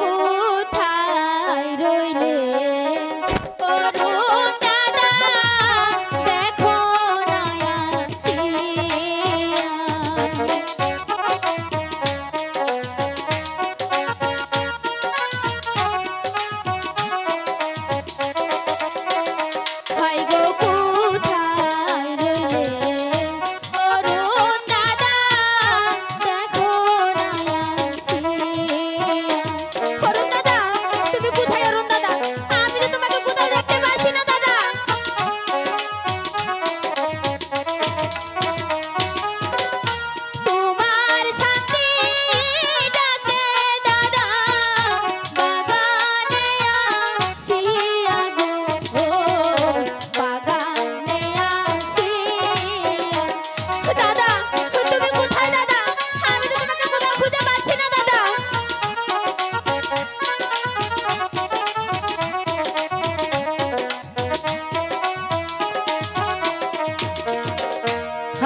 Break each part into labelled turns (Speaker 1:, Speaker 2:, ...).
Speaker 1: কোথা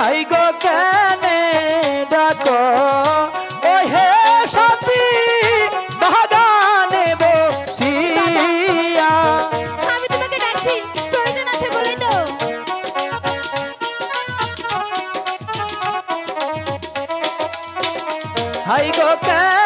Speaker 1: ভাই গো
Speaker 2: কেনে ডাক? ওহে সতী বাদানে বসিয়া।
Speaker 1: আমি তোমাকে ডাকছি প্রয়োজন আছে বলে তো।
Speaker 2: হাই গো কেনে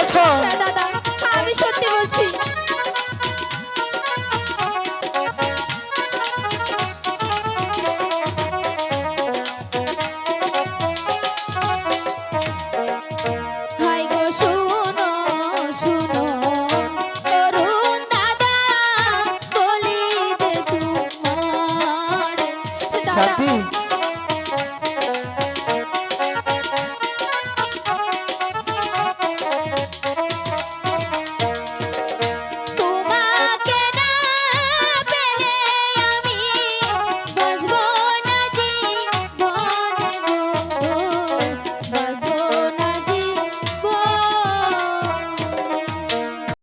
Speaker 2: বলছো?
Speaker 1: দাদা আমি সত্যি বলছি।
Speaker 2: Happy.